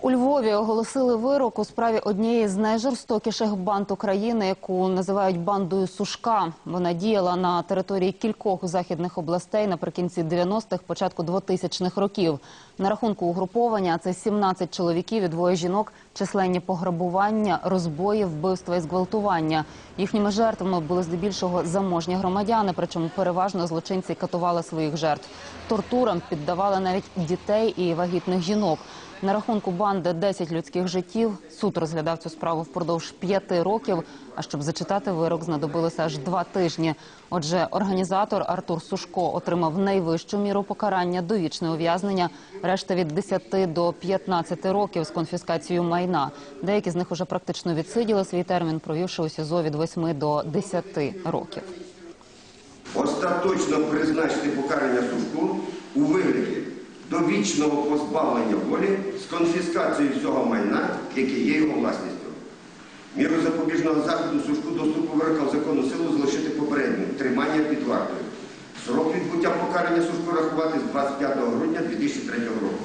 У Львові оголосили вирок у справі однієї з найжорстокіших банд України, яку називають бандою Сушка. Вона діяла на території кількох західних областей наприкінці 90-х, початку 2000-х років. На рахунку угруповання це 17 чоловіків і двоє жінок, численні пограбування, розбої, вбивства і зґвалтування. Їхніми жертвами були здебільшого заможні громадяни, причому переважно злочинці катували своїх жертв. Тортурам піддавали навіть дітей і вагітних жінок. На рахунку банди 10 людських життів. Суд розглядав цю справу впродовж п'яти років. А щоб зачитати вирок, знадобилося аж два тижні. Отже, організатор Артур Сушко отримав найвищу міру покарання довічне ув'язнення, решта від 10 до 15 років з конфіскацією майна. Деякі з них уже практично відсиділи свій термін, провівши у СІЗО від 8 до 10 років. остаточно призначити покарання сушку у вигляді довічного позбавлення волі з конфіскацією всього майна, яке є його власністю. Міру запобіжного заходу сушку доступу вирока в законну силу залишити попередню тримання під вартою. Срок відбуття покарання сушку рахувати з 25 грудня 2003 року.